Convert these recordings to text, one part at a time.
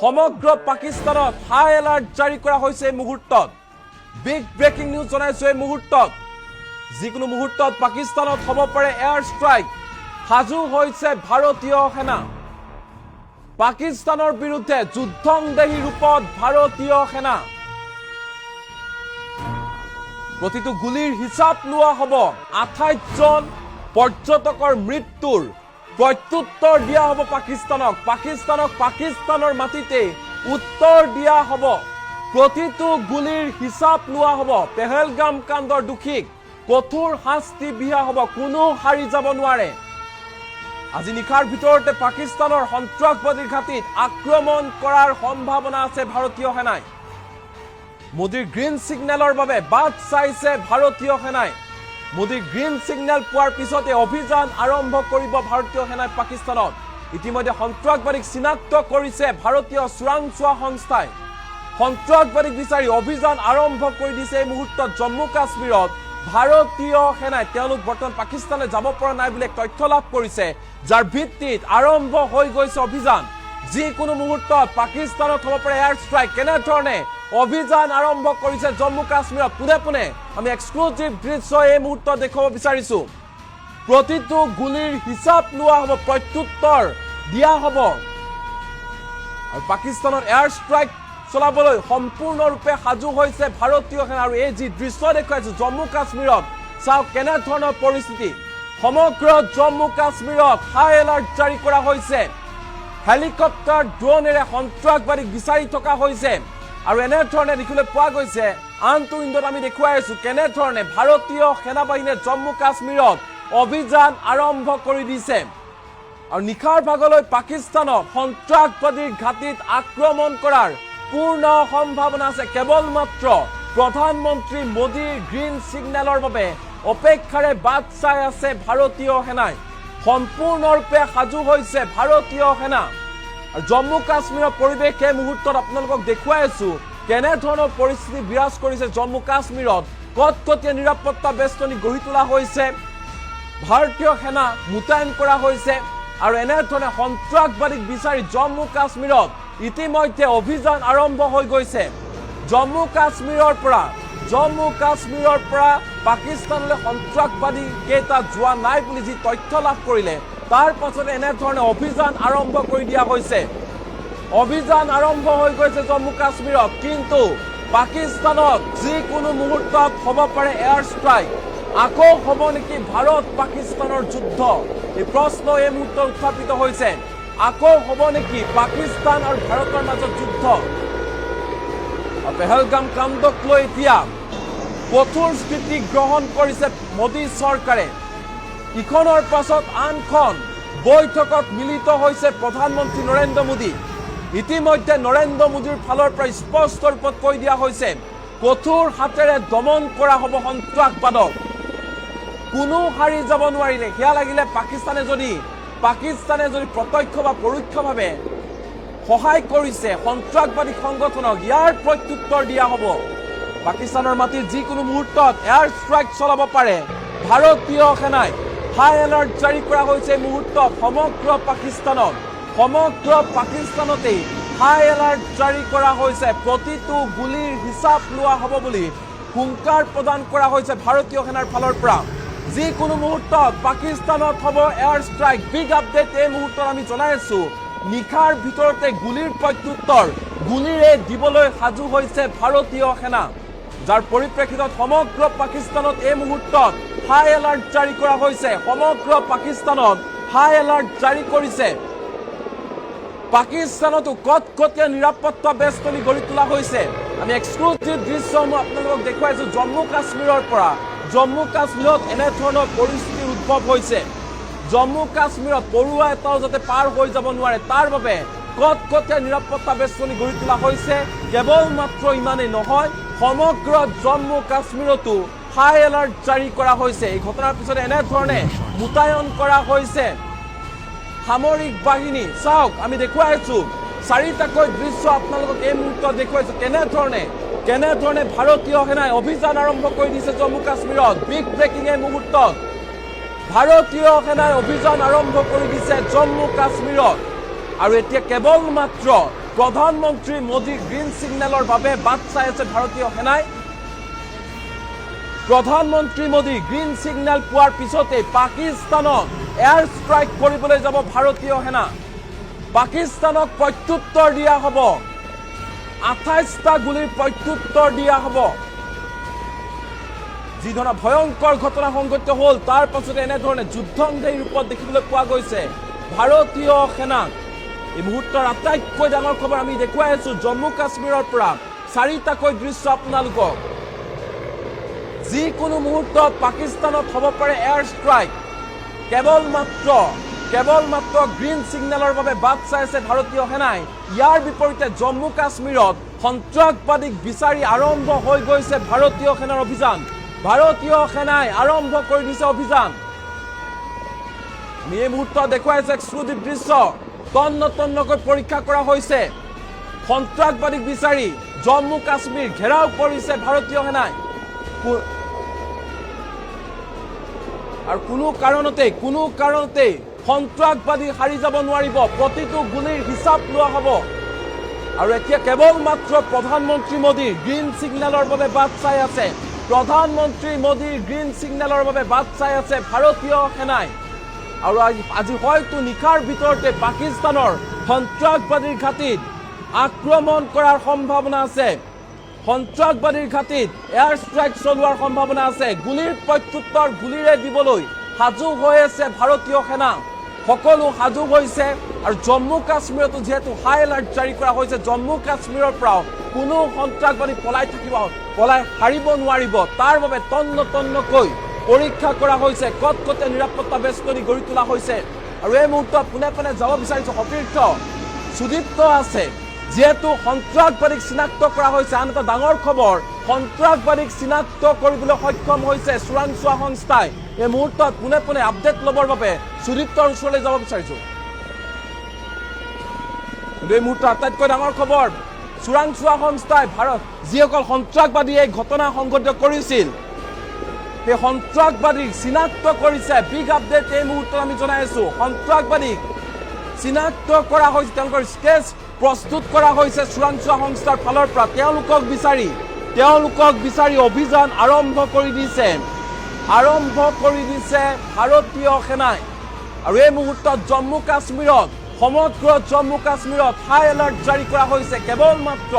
সমগ্ৰ পাকিস্তানত high alert জাৰি কৰা হৈছে এই মুহূৰ্তত। বিগ ব্ৰেকিং নিউজ জনাইছো এই মুহূৰ্তত। যিকোনো মুহূৰ্তত পাকিস্তানত হ'ব পাৰে এয়াৰ ষ্ট্ৰাইক সাজু হৈছে ভাৰতীয় সেনা। পাকিস্তানৰ বিৰুদ্ধে যুদ্ধংদেহী ৰূপত ভাৰতীয় সেনা। প্ৰতিটো গুলীৰ হিচাপ লোৱা হ'ব। আঠাইছজন পৰ্যটকৰ মৃত্যুৰ প্ৰত্যুত্তৰ দিয়া হ'ব পাকিস্তানক পাকিস্তানক পাকিস্তানৰ মাটিতে উত্তৰ দিয়া হ'ব। প্ৰতিটো গুলীৰ হিচাপ লোৱা হ'ব। পেহেলগাম কাণ্ডৰ দোষীক কঠোৰ শাস্তি বিহা হ'ব, কোনো সাৰি যাব নোৱাৰে। আজি নিশাৰ ভিতৰতে পাকিস্তানৰ সন্ত্ৰাসবাদীৰ ঘাটিত আক্ৰমণ কৰাৰ সম্ভাৱনা আছে ভাৰতীয় সেনাই। মোদীৰ গ্ৰীণ ছিগনেলৰ বাবে বাট চাইছে ভাৰতীয় সেনাই। মোদীৰ গ্ৰীণ ছিগনেল পোৱাৰ পিছতে অভিযান আৰম্ভ কৰিব ভাৰতীয় সেনাই পাকিস্তানত ইতিমধ্যে সন্ত্ৰাসবাদীক চিনাক্ত কৰিছে ভাৰতীয় চোৰাংচোৱা সংস্থাই। সন্ত্ৰাসবাদীক বিচাৰি অভিযান আৰম্ভ কৰি দিছে এই মুহূৰ্তত জম্মু কাশ্মীৰত। ভাৰতীয় সেনাই তেওঁলোক বৰ্তমান পাকিস্তানলৈ যাব পৰা নাই বুলি তথ্য লাভ কৰিছে, যাৰ ভিত্তিত আৰম্ভ হৈ গৈছে অভিযান। যিকোনো মুহূৰ্তত পাকিস্তানত হ'ব পাৰে এয়াৰ ষ্ট্ৰাইক কেনেধৰণে অভিযান আৰম্ভ কৰিছে জম্মু কাশ্মীৰত? পোনে পোনে আমি এক্সক্লুচিভ দৃশ্য এই মুহূৰ্তত দেখুৱাব বিচাৰিছো। প্ৰতিটো গুলীৰ হিচাপ লোৱা হ'ব, প্ৰত্যুত্তৰ দিয়া হ'ব। আৰু পাকিস্তানত এয়াৰ ষ্ট্ৰাইক চলাবলৈ সম্পূৰ্ণৰূপে সাজু হৈছে ভাৰতীয় সেনা। আৰু এই যি দৃশ্য দেখুৱাইছো জম্মু কাশ্মীৰত, চাওক কেনেধৰণৰ পৰিস্থিতি। সমগ্ৰ জম্মু কাশ্মীৰত হাই এলাৰ্ট জাৰি কৰা হৈছে। হেলিকপ্টাৰ ড্ৰোনেৰে সন্ত্ৰাসবাদীক বিচাৰি থকা হৈছে। আৰু এনেধৰণে দেখিবলৈ পোৱা গৈছে, আনটো ইণ্ডত আমি দেখুৱাই আছো কেনেধৰণে ভাৰতীয় সেনাবাহিনীয়ে জম্মু কাশ্মীৰত অভিযান আৰম্ভ কৰি দিছে। আৰু নিশাৰ ভাগলৈ পাকিস্তানক সন্ত্ৰাসবাদীৰ ঘাটিত আক্ৰমণ কৰাৰ পূৰ্ণ সম্ভাৱনা আছে। কেৱল মাত্ৰ প্ৰধানমন্ত্ৰী মোদীৰ গ্ৰীণ ছিগনেলৰ বাবে অপেক্ষাৰে বাট চাই আছে ভাৰতীয় সেনাই। সম্পূৰ্ণৰূপে সাজু হৈছে ভাৰতীয় সেনা। আৰু জম্মু কাশ্মীৰৰ পৰিৱেশ এই মুহূৰ্তত আপোনালোকক দেখুৱাই আছো, কেনেধৰণৰ পৰিস্থিতি বিৰাজ কৰিছে জম্মু কাশ্মীৰত কটকটীয়া নিৰাপত্তা বেষ্টনী গঢ়ি তোলা হৈছে, ভাৰতীয় সেনা মোতায়েন কৰা হৈছে, আৰু এনেধৰণে সন্ত্ৰাসবাদীক বিচাৰি জম্মু কাশ্মীৰত ইতিমধ্যে অভিযান আৰম্ভ হৈ গৈছে। জম্মু কাশ্মীৰৰ পৰা জম্মু কাশ্মীৰৰ পৰা পাকিস্তানলৈ সন্ত্ৰাসবাদী কেইটা যোৱা নাই বুলি যি তথ্য লাভ কৰিলে, তাৰ পাছতে এনেধৰণে অভিযান আৰম্ভ কৰি দিয়া হৈছে। অভিযান আৰম্ভ হৈ গৈছে জম্মু কাশ্মীৰত, কিন্তু পাকিস্তানত যিকোনো মুহূৰ্তত হ'ব পাৰে এয়াৰ ষ্ট্ৰাইক আকৌ হ'ব নেকি ভাৰত পাকিস্তানৰ যুদ্ধ? এই প্ৰশ্ন এই মুহূৰ্তত উত্থাপিত হৈছে। আকৌ হ'ব নেকি পাকিস্তান আৰু ভাৰতৰ মাজত যুদ্ধ? পেহেলগাম কাণ্ডক লৈ এতিয়া কঠোৰ স্থিতি গ্ৰহণ কৰিছে মোদী চৰকাৰে। ইখনৰ পাছত আনখন বৈঠকত মিলিত হৈছে প্ৰধানমন্ত্ৰী নৰেন্দ্ৰ মোদী। ইতিমধ্যে নৰেন্দ্ৰ মোদীৰ ফালৰ পৰা স্পষ্ট ৰূপত কৈ দিয়া হৈছে, কঠোৰ হাতেৰে দমন কৰা হ'ব সন্ত্ৰাসবাদক। কোনো সাৰি যাব নোৱাৰিলে, সেয়া লাগিলে পাকিস্তানে যদি পাকিস্তানে যদি প্ৰত্যক্ষ বা পৰোক্ষভাৱে সহায় কৰিছে সন্ত্ৰাসবাদী সংগঠনক, ইয়াৰ প্ৰত্যুত্তৰ দিয়া হ'ব। পাকিস্তানৰ মাটিত যিকোনো মুহূৰ্তত এয়াৰ ষ্ট্ৰাইক চলাব পাৰে। ভাৰতীয় সেনাই হাই এলাৰ্ট জাৰি কৰা হৈছে এই মুহূৰ্তত সমগ্ৰ পাকিস্তানত সমগ্ৰ পাকিস্তানতেই হাই এলাৰ্ট জাৰি কৰা হৈছে। প্ৰতিটো গুলীৰ হিচাপ লোৱা হ'ব বুলি হুংকাৰ প্ৰদান কৰা হৈছে ভাৰতীয় সেনাৰ ফালৰ পৰা। যিকোনো মুহূৰ্তত পাকিস্তানত হ'ব এয়াৰ ষ্ট্ৰাইক বিগ আপডেট এই মুহূৰ্তত আমি জনাই আছো। নিশাৰ ভিতৰতে গুলীৰ প্ৰত্যুত্তৰ, গুলীৰে দিবলৈ সাজু হৈছে ভাৰতীয় সেনা। যাৰ পৰিপ্ৰেক্ষিতত সমগ্ৰ পাকিস্তানত এই মুহূৰ্তত হাই এলাৰ্ট জাৰি কৰা হৈছে। সমগ্ৰ পাকিস্তানত হাই এলাৰ্ট জাৰি কৰিছে। পাকিস্তানতো কটকটীয়া নিৰাপত্তা বেষ্টনী গঢ়ি তোলা হৈছে। আমি এক্সক্লুচিভ দৃশ্যসমূহ আপোনালোকক দেখুৱাইছো জম্মু কাশ্মীৰৰ পৰা। জম্মু কাশ্মীৰত এনেধৰণৰ পৰিস্থিতিৰ উদ্ভৱ হৈছে। জম্মু কাশ্মীৰত পৰুৱা এটাও যাতে পাৰ হৈ যাব নোৱাৰে, তাৰ বাবে কটকটীয়া নিৰাপত্তা বেষ্টনী গঢ়ি তোলা হৈছে। কেৱল মাত্ৰ ইমানেই নহয় সমগ্ৰ জম্মু কাশ্মীৰতো হাই এলাৰ্ট জাৰি কৰা হৈছে। এই ঘটনাৰ পিছতে এনেধৰণে মোতায়েন কৰা হৈছে। সামৰিক বাহিনী, চাওক, আমি দেখুৱাই আছো চাৰিটাকৈ দৃশ্য আপোনালোকক এই মুহূৰ্তত দেখুৱাইছো। কেনেধৰণে কেনেধৰণে ভাৰতীয় সেনাই অভিযান আৰম্ভ কৰি দিছে জম্মু কাশ্মীৰত? বিগ ব্ৰেকিং এই মুহূৰ্তত। ভাৰতীয় সেনাই অভিযান আৰম্ভ কৰি দিছে জম্মু কাশ্মীৰত। আৰু এতিয়া কেৱল মাত্ৰ প্ৰধানমন্ত্ৰী মোদীৰ গ্ৰীণ ছিগনেলৰ বাবে বাট চাই আছে ভাৰতীয় সেনাই। প্ৰধানমন্ত্ৰী মোদী গ্ৰীণ ছিগনেল পোৱাৰ পিছতে পাকিস্তানক এয়াৰ ষ্ট্ৰাইক কৰিবলৈ যাব ভাৰতীয় সেনা। পাকিস্তানক প্ৰত্যুত্তৰ দিয়া হ'ব। আঠাইছটা গুলীৰ প্ৰত্যুত্তৰ দিয়া হ'ব। যি ধৰণৰ ভয়ংকৰ ঘটনা সংঘটিত হ'ল, তাৰ পাছতে এনেধৰণে যুদ্ধংদেহী ৰূপত দেখিবলৈ পোৱা গৈছে। ভাৰতীয় সেনাক এই মুহূৰ্তৰ আটাইতকৈ ডাঙৰ খবৰ আমি দেখুৱাই আছো জম্মু কাশ্মীৰৰ পৰা। চাৰিটাকৈ দৃশ্য আপোনালোকক। যিকোনো মুহূৰ্তত পাকিস্তানত হ'ব পাৰে এয়াৰ ষ্ট্ৰাইক কেৱল মাত্ৰ কেৱল মাত্ৰ গ্ৰীণ ছিগনেলৰ বাবে বাট চাই আছে ভাৰতীয় সেনাই। ইয়াৰ বিপৰীতে জম্মু কাশ্মীৰত সন্ত্ৰাসবাদীক বিচাৰি আৰম্ভ হৈ গৈছে ভাৰতীয় সেনাৰ অভিযান। ভাৰতীয় সেনাই আৰম্ভ কৰি দিছে অভিযান। আমি এই মুহূৰ্তত দেখুৱাইছে এক্সক্লুজিভ দৃশ্য। তন্ন তন্নকৈ পৰীক্ষা কৰা হৈছে। সন্ত্ৰাসবাদীক বিচাৰি জম্মু কাশ্মীৰ ঘেৰাও কৰিছে ভাৰতীয় সেনাই। আৰু কোনো কাৰণতে কোনো কাৰণতে সন্ত্ৰাসবাদী সাৰি যাব নোৱাৰিব। প্ৰতিটো গুলীৰ হিচাপ লোৱা হ'ব। আৰু এতিয়া কেৱল মাত্ৰ প্ৰধানমন্ত্ৰী মোদীৰ গ্ৰীণ ছিগনেলৰ বাবে বাট চাই আছে। প্ৰধানমন্ত্ৰী মোদীৰ গ্ৰীণ ছিগনেলৰ বাবে বাট চাই আছে ভাৰতীয় সেনাই। আৰু আজি আজি হয়তো নিশাৰ ভিতৰতে পাকিস্তানৰ সন্ত্ৰাসবাদীৰ ঘাটিত আক্ৰমণ কৰাৰ সম্ভাৱনা আছে। সন্ত্ৰাসবাদীৰ ঘাটিত এয়াৰ ষ্ট্ৰাইক চলোৱাৰ সম্ভাৱনা আছে। গুলীৰ প্ৰত্যুত্তৰ গুলীৰে দিবলৈ সাজু হৈ আছে ভাৰতীয় সেনা। সকলো সাজু হৈছে আৰু জম্মু কাশ্মীৰতো যিহেতু হাই এলাৰ্ট জাৰি কৰা হৈছে, জম্মু কাশ্মীৰৰ পৰাও কোনো সন্ত্ৰাসবাদী পলাই থাকিব পলাই সাৰিব নোৱাৰিব। তাৰ বাবে তন্ন তন্নকৈ পৰীক্ষা কৰা হৈছে কটকটে নিৰাপত্তা বেষ্টনী গঢ়ি তোলা হৈছে। আৰু এই মুহূৰ্তত পোনে পোনে যাব বিচাৰিছো সতীৰ্থ সুদীপ্ত আছে, যিহেতু সন্ত্ৰাসবাদীক চিনাক্ত কৰা হৈছে। আন এটা ডাঙৰ খবৰ, সন্ত্ৰাসবাদীক চিনাক্ত কৰিবলৈ সক্ষম হৈছে চোৰাংচোৱা সংস্থাই। এই মুহূৰ্তত পোনে পোনে আপডেট ল'বৰ বাবে সুদীপ্তৰ ওচৰলৈ যাব বিচাৰিছো। এই মুহূৰ্তত আটাইতকৈ ডাঙৰ খবৰ, চোৰাংচোৱা সংস্থাই ভাৰত, যিসকল সন্ত্ৰাসবাদীয়ে এই ঘটনা সংঘটিত কৰিছিল সেই সন্ত্ৰাসবাদীক চিনাক্ত কৰিছে বিগ আপডেট এই মুহূৰ্তত আমি জনাই আছো। সন্ত্ৰাসবাদীক চিনাক্ত কৰা হৈছে, তেওঁলোকৰ স্কেচ প্ৰস্তুত কৰা হৈছে চোৰাংচোৱা সংস্থাৰ ফালৰ পৰা। তেওঁলোকক বিচাৰি তেওঁলোকক বিচাৰি অভিযান আৰম্ভ কৰি দিছে। আৰম্ভ কৰি দিছে ভাৰতীয় সেনাই। আৰু এই মুহূৰ্তত জম্মু কাশ্মীৰত, সমগ্ৰ জম্মু কাশ্মীৰত হাই এলাৰ্ট জাৰি কৰা হৈছে। কেৱল মাত্ৰ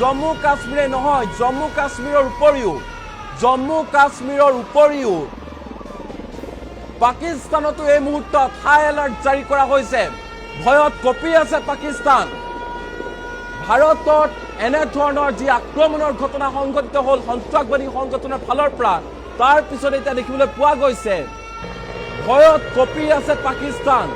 জম্মু কাশ্মীৰে নহয়, জম্মু কাশ্মীৰৰ উপৰিও জম্মু কাশ্মীৰৰ উপৰিও পাকিস্তানতো এই মুহূৰ্তত হাই এলাৰ্ট জাৰি কৰা হৈছে। ভয়ত কঁপি আছে পাকিস্তান। ভাৰতত এনেধৰণৰ যি আক্ৰমণৰ ঘটনা সংঘটিত হ'ল, সন্ত্ৰাসবাদী সংগঠনৰ ফালৰ পৰা, তাৰ পিছত এতিয়া দেখিবলৈ পোৱা গৈছে। ভয়ত কঁপি আছে পাকিস্তান।